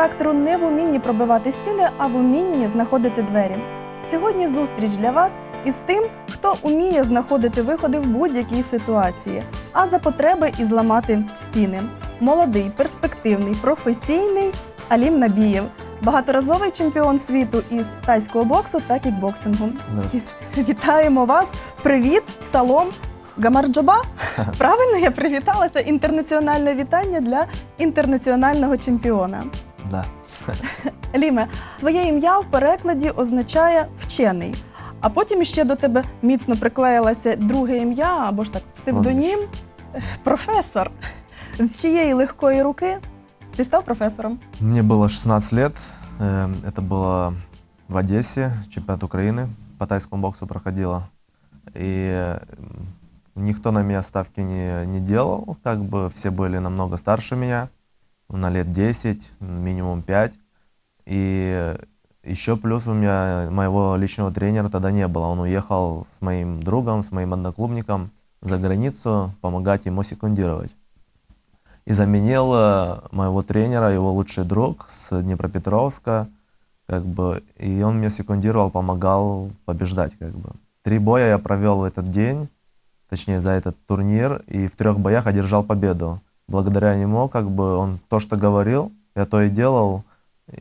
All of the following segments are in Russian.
Характеру не в умінні пробивати стіни, а в умінні знаходити двері. Сьогодні зустріч для вас із тим, хто уміє знаходити виходи в будь-якій ситуації, а за потреби і зламати стіни. Молодий, перспективний, професійний Алім Набієв, багаторазовий чемпіон світу із тайського боксу та кікбоксингу. Вітаємо вас! Привіт, салом! Гамарджоба? Правильно я привіталася. Інтернаціональне вітання для інтернаціонального чемпіона. Да. Ліме, твоє ім'я в перекладі означає вчений. А потім ще до тебе міцно приклеїлося друге ім'я або ж так псевдонім професор. З чиєї легкої руки ти став професором? Мне было 16 лет. э, Это было в Одессе, чемпионат Украины по тайскому боксу проходило. И э, никто на меня ставки не, не делал. Как бы все были намного старше меня, На лет 10, минимум 5. И еще плюс у меня моего личного тренера тогда не было. Он уехал с моим другом, с моим одноклубником за границу помогать ему секундировать. И заменил э, моего тренера, его лучший друг с Днепропетровска, как бы, и он мне секундировал, помогал побеждать, как бы. Три боя я провел в этот день, точнее за этот турнир, и в трех боях одержал победу Благодаря нему, как бы, он то, что говорил, я то и делал,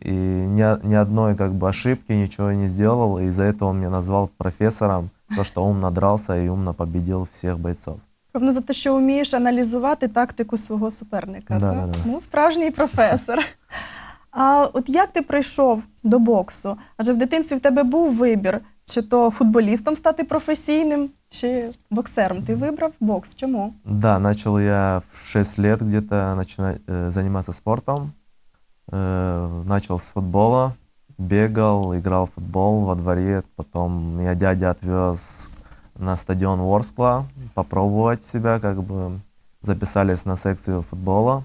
и ни, о- ни одной, как бы, ошибки, ничего не сделал, и из-за этого он меня назвал профессором, то, что умно дрался и умно победил всех бойцов. Певно, за те, що вмієш аналізувати тактику свого суперника. Да, так? да, да. Ну, справжній професор. А от як ти прийшов до боксу? Адже в дитинстві в тебе був вибір, чи то футболістом стати професійним, чи боксером. Ти вибрав бокс. Чому? Да, начал я в 6 лет где-то начинать э, заниматься спортом. Э, начал с футбола, бегал, играл в футбол во дворе. Потом меня дядя отвез на стадион Ворскла попробовать себя, как бы записались на секцию футбола.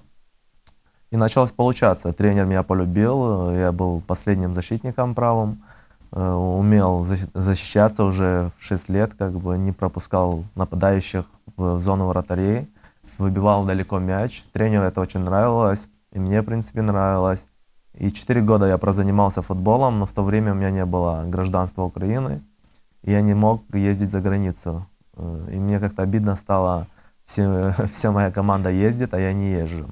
И началось получаться. Тренер меня полюбил, э, я был последним защитником правым, умел защ- защищаться уже в 6 лет, как бы не пропускал нападающих в зону вратарей, выбивал далеко мяч. Тренеру это очень нравилось, и мне, в принципе, нравилось. И 4 года я прозанимался футболом, но в то время у меня не было гражданства Украины, и я не мог ездить за границу. Э, И мне как-то обидно стало, все, вся моя команда ездит, а я не езжу.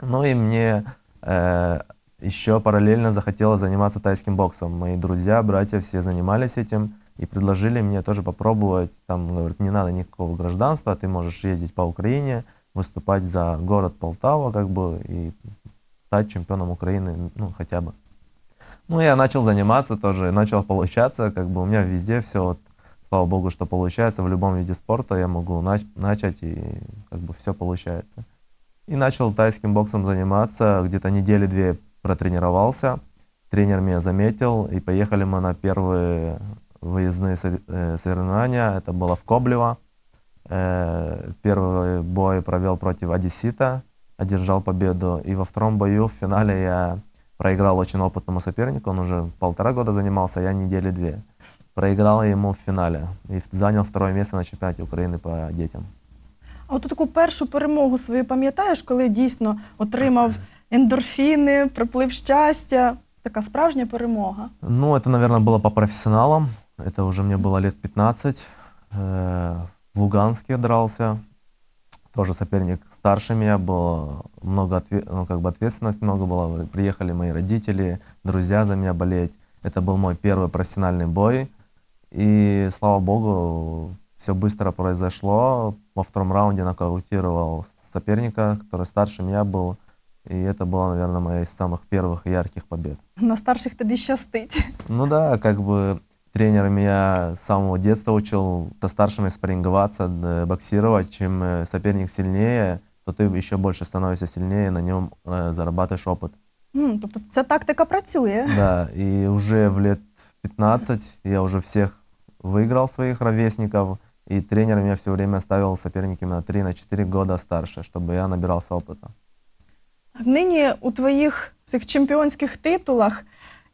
Ну и мне э, еще параллельно захотелось заниматься тайским боксом. Мои друзья, братья все занимались этим и предложили мне тоже попробовать. Там, говорят, не надо никакого гражданства, ты можешь ездить по Украине, выступать за город Полтава, как бы, и стать чемпионом Украины, ну, хотя бы. Ну, я начал заниматься тоже, начал получаться, как бы у меня везде все, вот, слава богу, что получается, в любом виде спорта я могу нач- начать, и как бы все получается. И начал тайским боксом заниматься, где-то недели две протренировался, тренер меня заметил, и поехали мы на первые выездные э, соревнования, это было в Коблево. Э, Первый бой провел против Одессита, одержал победу, и во втором бою в финале я проиграл очень опытному сопернику, он уже полтора года занимался, я недели две. Проиграл ему в финале и занял второе место на чемпионате Украины по детям. А от таку першу перемогу свою пам'ятаєш, коли дійсно отримав ендорфіни, приплив щастя. Така справжня перемога. Ну, это, наверное, было по профессионалам. Это уже мне было лет 15. Э, В Луганске дрался. Тоже соперник старше меня был. Много отве- ну, как бы ответственность много было. Приехали мои родители, друзья за меня болеть. Это был мой первый профессиональный бой. И, слава богу, все быстро произошло. Во втором раунде нокаутировал соперника, который старше меня был. И это была, наверное, моя из самых первых ярких побед. На старших тобі щастить. Ну да, как бы тренер меня с самого детства учил со старшими спарринговаться, боксировать. Чем э, соперник сильнее, то ты еще больше становишься сильнее, на нем э, зарабатываешь опыт. М, тобто ця тактика працює. Да, и уже в лет 15 я уже всех выиграл своих ровесников, и тренер меня все время ставил соперниками на 3-4 года старше, чтобы я набирался опыта. Нині у твоїх цих чемпіонських титулах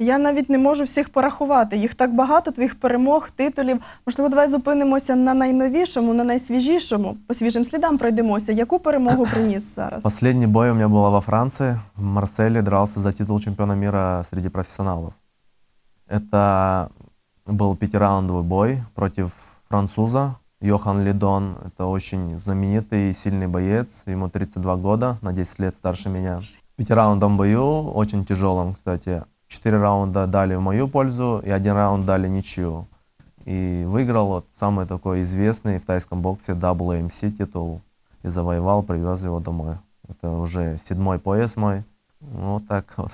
Я навіть не можу всіх порахувати. Їх так багато, твоїх перемог, титулів. Можливо, давай зупинимося на найновішому, на найсвіжішому. По свіжим слідам пройдемося. Яку перемогу приніс зараз? Последний бой у меня был во Франции. В Марселе дрался за титул чемпиона мира среди профессионалов. Это был пятираундовый бой против француза Йохан Лидон. Это очень знаменитый и сильный боец. Ему 32 года, на 10 лет старше меня. В пятираундовом бою, очень тяжелом, кстати. Четыре раунда дали в мою пользу и один раунд дали ничью. И выиграл вот самый такой известный в тайском боксе WMC титул. И завоевал, привез его домой. Это уже седьмой пояс мой. Ну, Вот так вот.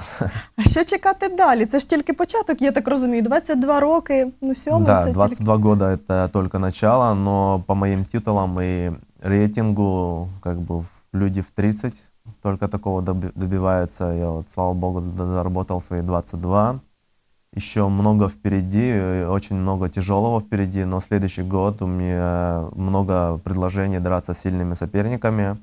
А що чекати далі? Це ж тільки початок, я так розумію. 22 роки, ну сьомий Да, це тільки. 22 года это только начало, но по моим титулам и рейтингу, как бы в- люди в 30 только такого доби- добиваются. Я вот, слава богу, д- заработал свои 22. Еще много впереди, э, очень много тяжелого впереди, но следующий год у меня много предложений драться с сильными соперниками.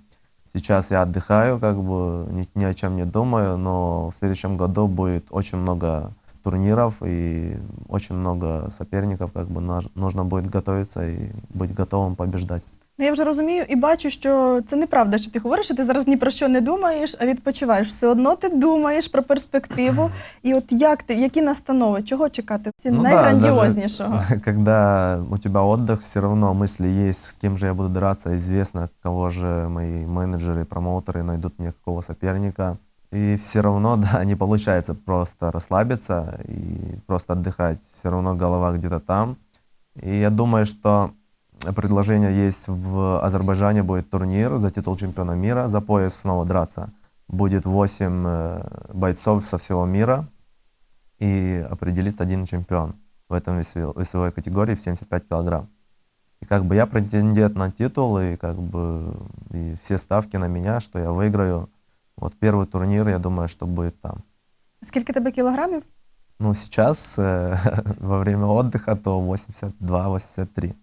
Сейчас я отдыхаю, как бы ни, ни о чем не думаю, но в следующем году будет очень много турниров и очень много соперников, как бы нужно будет готовиться и быть готовым побеждать. Ну, я вже розумію і бачу, що це неправда, що ти говориш, що ти зараз ні про що не думаєш, а відпочиваєш. Все одно ти думаєш про перспективу. І от як ти, які настанови, чого чекати? Ці Ну да, найграндіознішого. даже Когда у тебя отдых, все равно мысли есть, с кем же я буду драться, известно, кого же мои менеджеры, промоутеры найдут мне какого соперника. И все равно, да, не получается просто расслабиться и просто отдыхать. Все равно голова где-то там. И я думаю, что предложение есть в Азербайджане, будет турнир за титул чемпиона мира, за пояс снова драться. Будет 8 э, бойцов со всего мира, и определится один чемпион в этом весе- весовой категории в 75 килограмм. И как бы я претендент на титул, и как бы и все ставки на меня, что я выиграю. Вот первый турнир, я думаю, что будет там. Скільки тебе кілограмів? Ну, сейчас э, во время отдыха то 82-83.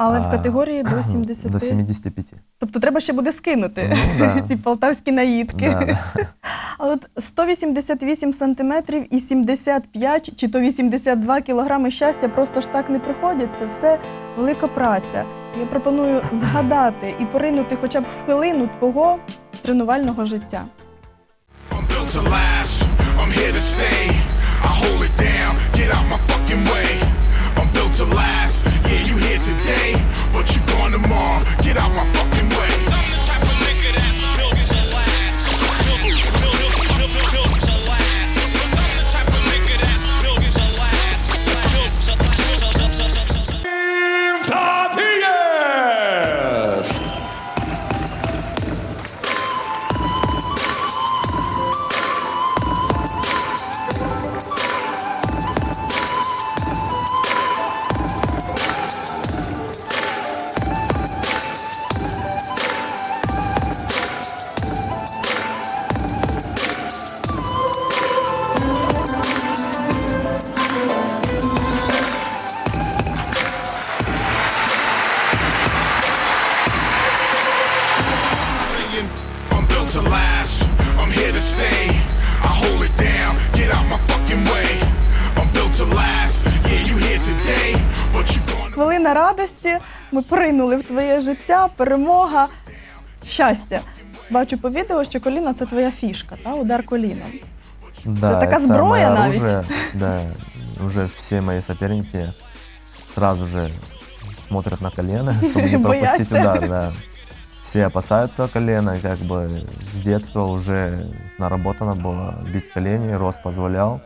Але в категорії до 70. До 75. Тобто треба ще буде скинути Ну, да. ці полтавські наїдки. Да, да. А от 188 сантиметрів і 75 чи то 82 кілограми щастя просто ж так не приходять. Це все велика праця. Я пропоную згадати і поринути хоча б в хвилину твого тренувального життя. I'm built to last. I'm here to stay. Ми поринули в твоє життя, перемога, щастя. Бачу по відео, що коліно це твоя фішка, та? удар коліном. Да, такая это зброя мое навіть. оружие. Да, уже все мои соперники сразу же смотрят на колено, чтобы не пропустить Боятся. удар. Да. Все опасаются колена, и как бы с детства уже наработано было бить колени, рост позволял.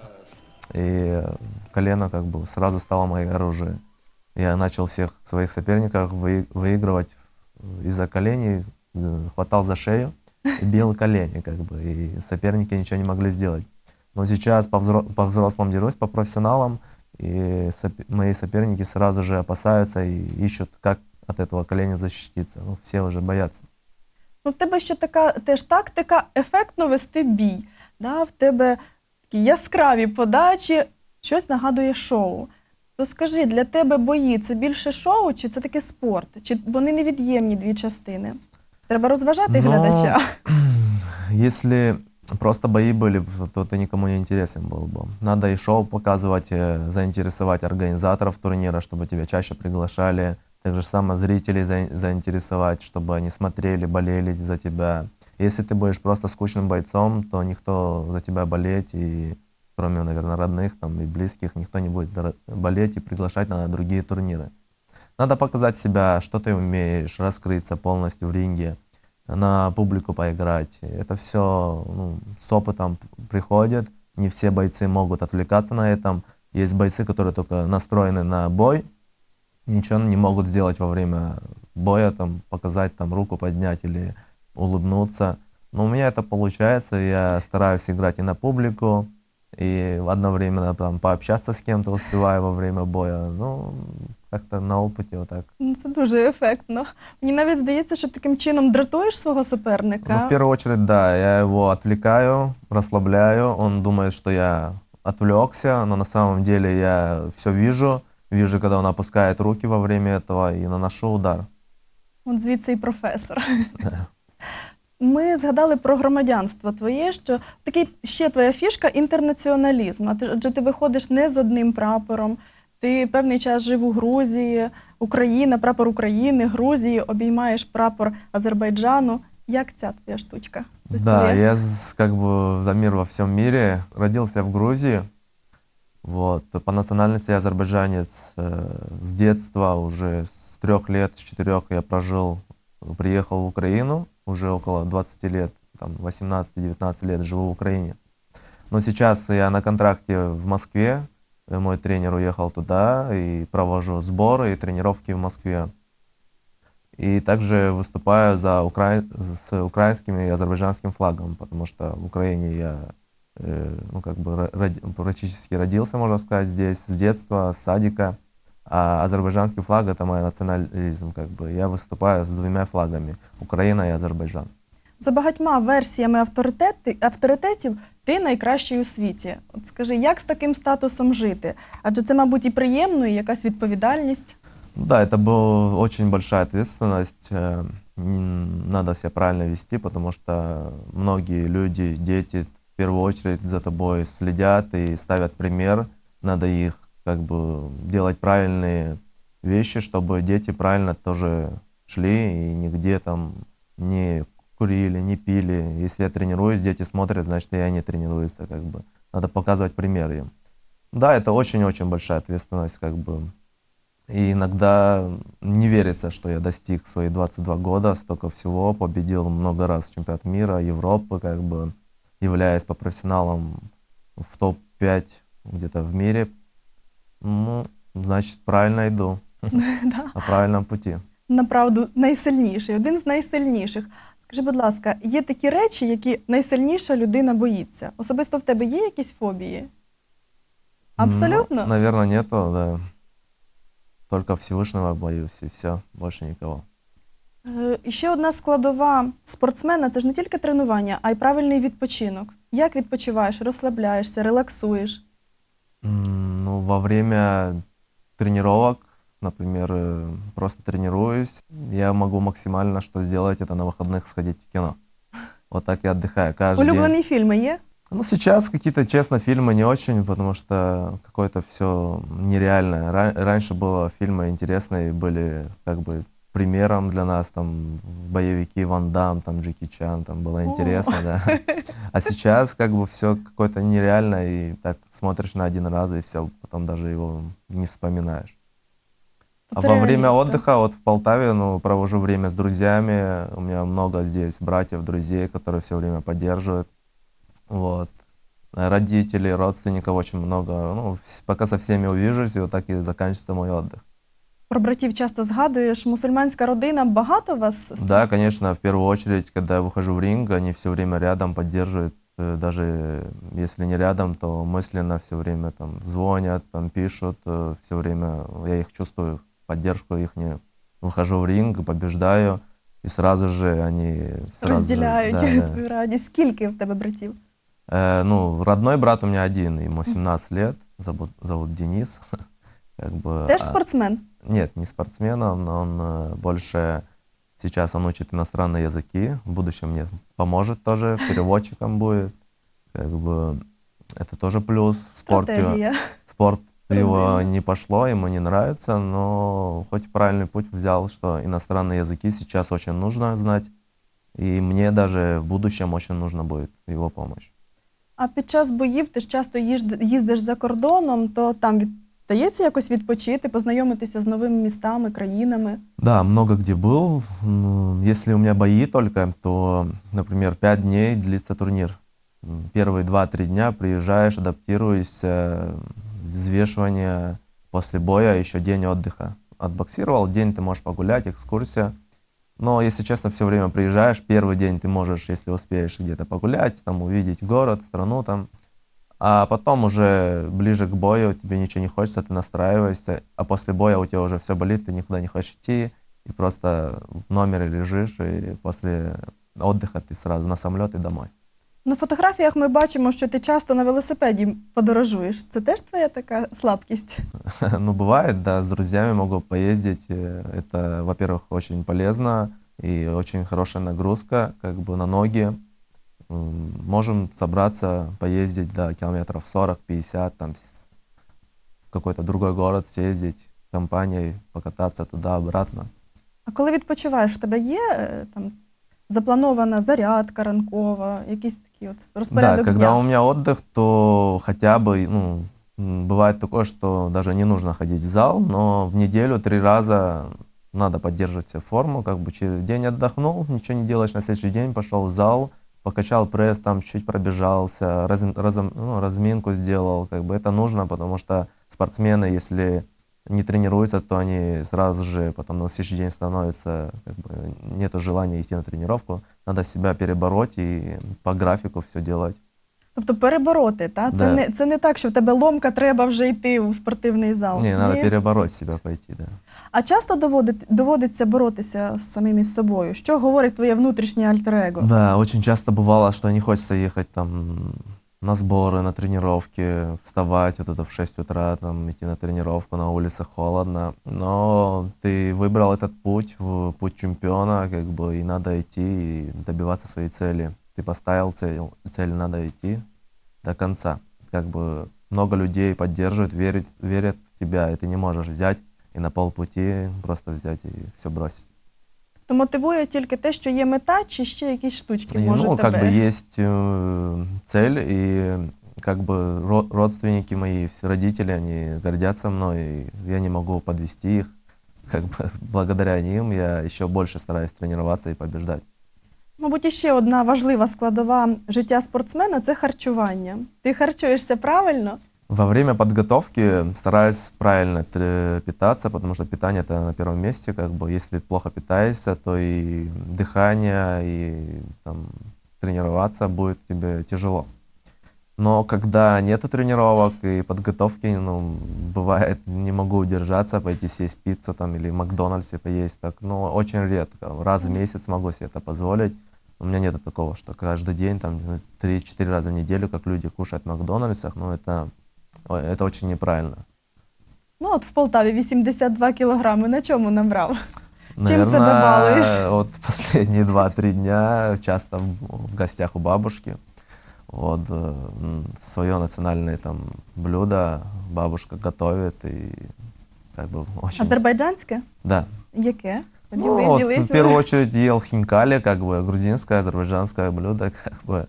И колено как бы сразу стало мое оружие. Я начал всех своих соперников вы- выигрывать из-за коленей, э, хватал за шею и бил колени, как бы, и соперники ничего не могли сделать. Но сейчас по, взро- по взрослым дерусь, по профессионалам, и сопе- мои соперники сразу же опасаются и ищут, как от этого коленя защититься. Ну, все уже боятся. Ну, в тебе ще така теж тактика ефектно вести бій. Да? В тебе такі яскраві подачі, щось нагадує шоу. То скажи, для тебе бої це більше шоу, чи це таке спорт? Чи вони невід'ємні дві частини? Треба розважати Ну, глядача. Если Просто бои были, то ты никому не интересен был бы. Надо и шоу показывать, э, заинтересовать организаторов турнира, чтобы тебя чаще приглашали. Так же самое зрителей за- заинтересовать, чтобы они смотрели, болели за тебя. Если ты будешь просто скучным бойцом, то никто за тебя болеть, и кроме, наверное, родных там, и близких, никто не будет болеть и приглашать на другие турниры. Надо показать себя, что ты умеешь, раскрыться полностью в ринге, на публику поиграть. Это все ну, с опытом приходит. Не все бойцы могут отвлекаться на этом. Есть бойцы, которые только настроены на бой, ничего не могут сделать во время боя, там, показать, там, руку поднять или улыбнуться. Но у меня это получается, я стараюсь играть и на публику, и одновременно там, пообщаться с кем-то успеваю во время боя. Ну, как-то на опыте вот так. Ну, Це дуже ефектно. Мені навіть здається, що таким чином дратуєш свого суперника. Ну, в первую очередь, да, я его отвлекаю, расслабляю, он думает, что я отвлекся, но на самом деле я все вижу, вижу, когда он опускает руки во время этого и наношу удар. От звідси і професор. Ми згадали про громадянство твоє, що такий ще твоя фішка інтернаціоналізм. А ти- Адже ти виходиш не з одним прапором. Ти певний час жив у Грузії, Україна, прапор України, Грузії, обіймаєш прапор Азербайджану. Як ця твоя штучка? Да, працює? я з- как бы за мир во всем мире. Родился в Грузии. Вот. По национальности я азербайджанец. Э, С детства, уже с трех лет, с четырех я прожил, приехал в Украину. Уже около 20 лет, там 18-19 лет живу в Украине. Но сейчас я на контракте в Москве. Мой тренер уехал туда и провожу сборы и тренировки в Москве. И также выступаю за укра... с украинским и азербайджанским флагом, потому что в Украине я э, ну, как бы роди- практически родился, можно сказать, здесь с детства, с садика. А азербайджанский флаг это мой национализм, как бы. Я выступаю с двумя флагами Украина и Азербайджан. За багатьма версіями авторитети, авторитетів ти найкращий у світі. От скажи, як з таким статусом жити? Адже це, мабуть, і приємно, і якась відповідальність. Ну Да, это была очень большая ответственность. э, н- Надо себя правильно вести, потому что многие люди, дети в первую очередь за тобой следят и ставят пример. Надо их как бы делать правильные вещи, чтобы дети правильно тоже шли и нигде там не курили, не пили. Если я тренируюсь, дети смотрят, значит, и они тренируются, как бы. Надо показывать пример им. Да, это очень-очень большая ответственность, как бы. И иногда не верится, что я достиг свои 22 года, столько всего, победил много раз чемпионат мира, Европы, как бы являясь по профессионалам в топ-5 где-то в мире. Ну, значит, правильно иду, Да. на правильном пути. Направду найсильніший, один з найсильніших. Скажи, будь ласка, є такі речі, які найсильніша людина боїться? Особисто в тебе є якісь фобії? Абсолютно? наверное, нету, да. Только Всевышнего боюсь, и все, больше никого. Е, І ще одна складова спортсмена це ж не тільки тренування, а й правильний відпочинок. Як відпочиваєш, розслабляєшся, релаксуєш? М, Ну, во время тренировок, например, э, просто тренируюсь, я могу максимально что сделать, это на выходных сходить в кино. Вот так я отдыхаю каждый день. Улюблені фільми є? Ну, сейчас какие-то, честно, фильмы не очень, потому что какое-то все нереальное. Ра- раньше было фильмы интересные, были как бы примером для нас, там, боевики Ван Дам, там, Джеки Чан, там, было интересно, да. А сейчас как бы все какое-то нереальное, и так смотришь на один раз, и все, потом даже его не вспоминаешь. А Тут во время отдыха, вот в Полтаве, ну, провожу время с друзьями. У меня много здесь братьев, друзей, которые все время поддерживают. Вот. А Родителей, родственников очень много. Ну, пока со всеми увижусь, и вот так и заканчивается мой отдых. Про братів часто згадуєш. Мусульманська родина багато вас? Да, конечно, в первую очередь, когда я выхожу в ринг, они все время рядом поддерживают. Э, Даже если не рядом, то мысленно все время там звонят, там пишут, все время я их чувствую, поддержку их. Выхожу в ринг, побеждаю, и сразу же они сразу же- Розділяють да, да. твою радість. Скільки в тебе братів? Э, ну, родной брат у меня один, ему 17 лет, зовут, зовут Денис. Как бы, Теж а- спортсмен? Нет, не спортсмен, он, он э, больше Сейчас он учит иностранные языки. В будущем мне поможет тоже, переводчиком будет. Как бы это тоже плюс. В спорте, Стратегія. спорт его Правильно. не пошло, ему не нравится, но хоть правильный путь взял, что иностранные языки сейчас очень нужно знать. И мне даже в будущем очень нужно будет его помощь. А під час боїв ти ж часто їжд- їздиш за кордоном, то там від... вдається якось відпочити, познайомитися з новими містами, країнами. Да, много где был. М, Если у меня бои только, то, например, 5 дней длится турнир. М, Первые 2-3 дня приезжаешь, адаптируешься, взвешивание после боя, еще день отдыха. Отбоксировал, день ты можешь погулять, экскурсия. Но, если честно, все время приезжаешь, первый день ты можешь, если успеешь, где-то погулять, там увидеть город, страну там. А потом уже ближе к бою тебе ничего не хочется, ты настраиваешься, а после боя у тебя уже все болит, ты никуда не хочешь идти, и просто в номере лежишь, и после отдыха ты сразу на самолет и домой. На фотографіях ми бачимо, що ти часто на велосипеді подорожуєш. Це теж твоя така слабкість? Ну, бывает, да, с друзьями могу поездить. э, Это, во-первых, очень полезно и очень хорошая нагрузка, как бы на ноги. М, Можем собраться, поездить, да, километров 40-50, там, с- в какой-то другой город съездить компанией, покататься туда-обратно. А коли відпочиваєш, в тебе є е, там запланована зарядка ранкова, якийсь такий от розпорядок да, когда дня? у меня отдых, то хотя бы, ну, м, бывает такое, что даже не нужно ходить в зал, но в неделю три раза надо поддерживать себе форму, как бы через день отдохнул, ничего не делаешь, на следующий день пошел в зал, покачал пресс, там чуть пробежался, раз- разом- ну, разминку сделал, как бы это нужно, потому что спортсмены, если не тренируются, то они сразу же потом на следующий день становятся, как бы, нету желания идти на тренировку, надо себя перебороть и по графику все делать. Тобто перебороти, та? Це, Да. не, це не так, що в тебе ломка, треба вже йти у спортивний зал. Не, надо Ні? перебороть себя пойти, да. А часто доводить, доводиться боротися з самим із собою. Що говорить твоє внутрішнє альтер-его? Да, очень часто бывало, что не хочется ехать там на сборы, на тренировки, вставать вот это в 6 утра, там идти на тренировку, на улице холодно. Но ты выбрал этот путь, в путь чемпиона, как бы, и надо идти и добиваться своей цели. Ты поставил цель, цель надо идти до конца. Как бы много людей поддерживают, верят, верят в тебя, и ты не можешь взять и на полпути просто взять и все бросить. То мотивує тільки те, що є мета, чи ще якісь штучки И, можуть ну, тебе. как бы есть э, цель, и как бы ро- родственники мои, все родители, они гордятся мной, и я не могу подвести их. Как бы благодаря ним я еще больше стараюсь тренироваться и побеждать. Мабуть, іще одна важлива складова життя спортсмена це харчування. Ти харчуєшся правильно? Во время подготовки стараюсь правильно питаться, потому что питание это на первом месте. Как бы, если плохо питаешься, то и дыхание, и там, тренироваться будет тебе тяжело. Но когда нету тренировок и подготовки, ну, бывает, не могу удержаться, пойти съесть пиццу там или в Макдональдсе поесть, так, но очень редко. Раз в месяц могу себе это позволить. У меня нет такого, что каждый день, там, ну, 3-4 раза в неделю, как люди кушают в Макдональдсах, ну, это, это очень неправильно. Ну, от в Полтаві 82 кілограми. На чому набрав? Наверное, себя балуешь? Вот последние 2-3 дня часто в, в гостях у бабушки. Вот свое национальное там блюдо бабушка готовит и как бы очень. Азербайджанське? Да. Яке? Ну, Поділи- вот, ділись в первую очередь ел хинкали, как бы грузинское, азербайджанское блюдо, как бы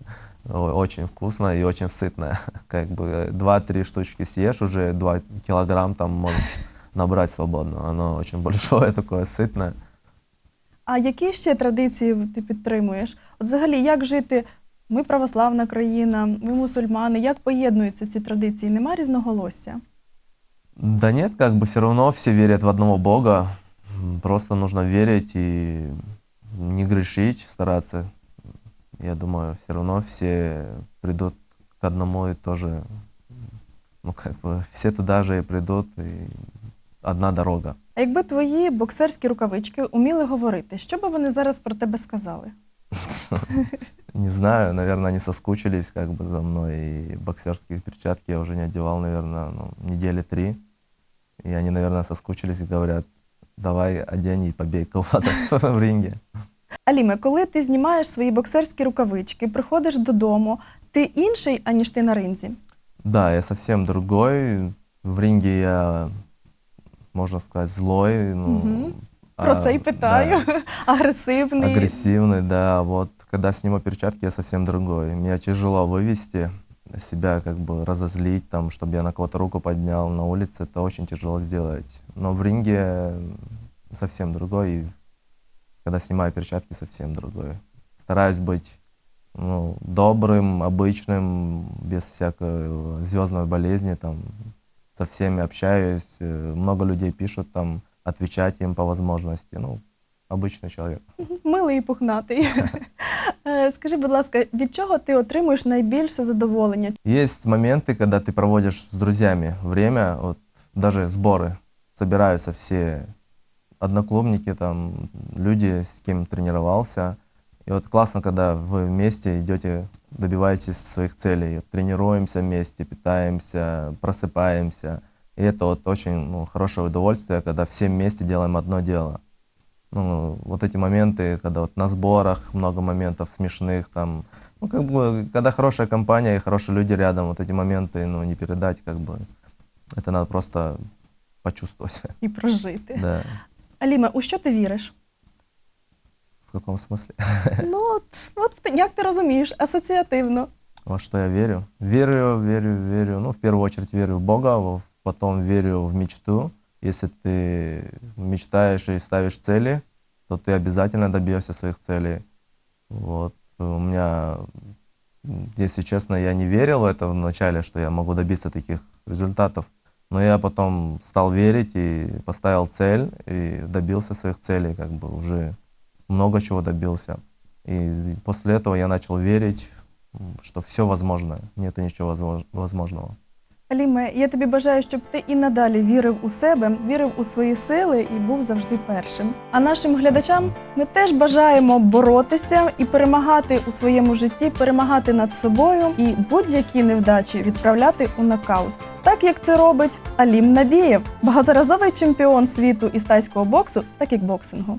о- очень вкусное и очень сытное. Как бы 2-3 штучки съешь, уже 2 килограмм там можешь набрать свободно. Оно очень большое такое, сытное. А які ще традиції ти підтримуєш? От взагалі, як жити? Ми православна країна, ми мусульмани. Як поєднуються ці традиції? Нема різноголосся? Да нет, как бы все равно все верят в одного Бога. М, Просто нужно верить и не грешить, стараться. Я думаю, все равно все придут к одному и тоже, ну как бы все туда же и придут, и одна дорога. А якби твої боксерські рукавички уміли говорити, що би вони зараз про тебе сказали? Не знаю, наверное, они соскучились как бы за мной, и боксерские перчатки я уже не одевал, наверное, ну, недели три. И они, наверное, соскучились и говорят, давай одень и побей кого-то в ринге. Аліме, коли ти знімаєш свої боксерські рукавички, приходиш додому, ти інший, аніж ти на ринзі. Да, я совсем другой. В ринге я, можно сказать, злой. Ну, Мгм. Про а, це й питаю. да, Агресивний. агрессивный, да. Вот когда сниму перчатки, я совсем другой. Меня тяжело вывести, себя как бы разозлить, там, чтобы я на кого-то руку поднял на улице, это очень тяжело сделать. Но в ринге совсем другой, и когда снимаю перчатки, совсем другой. Стараюсь быть ну, добрым, обычным, без всякой звездной болезни, там, со всеми общаюсь, э, много людей пишут, там, отвечать им по возможности, ну, обычный человек. Милий і пухнатий. Е, Скажи, будь ласка, від чого ти отримуєш найбільше задоволення? Есть моменты, когда ты проводишь с друзьями время, вот даже сборы, собираются все одноклубники, там, люди, с кем тренировался. И вот классно, когда вы вместе идете, добиваетесь своих целей, тренируемся вместе, питаемся, просыпаемся. И это вот очень ну, хорошее удовольствие, когда все вместе делаем одно дело. Ну, вот эти моменты, когда вот на сборах много моментов смешных, там, ну, как бы, когда хорошая компания и хорошие люди рядом, вот эти моменты, ну, не передать, как бы, это надо просто почувствовать, І прожити. да. Аліме, у що ти віриш? В каком смысле? Ну, от, от ти- як ти розумієш, асоціативно. Во что я верю? Верю, верю, верю. Ну, в первую очередь верю в Бога, во- потом верю в мечту. Если ты мечтаешь и ставишь цели, то ты обязательно добьешься своих целей. Вот. У меня, если честно, я не верил в это вначале, что я могу добиться таких результатов. Но я потом стал верить и поставил цель, и добился своих целей, как бы уже много чего добился. И после этого я начал верить, что все возможно, нету ничего возможного. Аліме, я тобі бажаю, щоб ти і надалі вірив у себе, вірив у свої сили і був завжди першим. А нашим глядачам ми теж бажаємо боротися і перемагати у своєму житті, перемагати над собою і будь-які невдачі відправляти у нокаут. Так як це робить Алім Набієв, багаторазовий чемпіон світу із тайського боксу та кікбоксингу.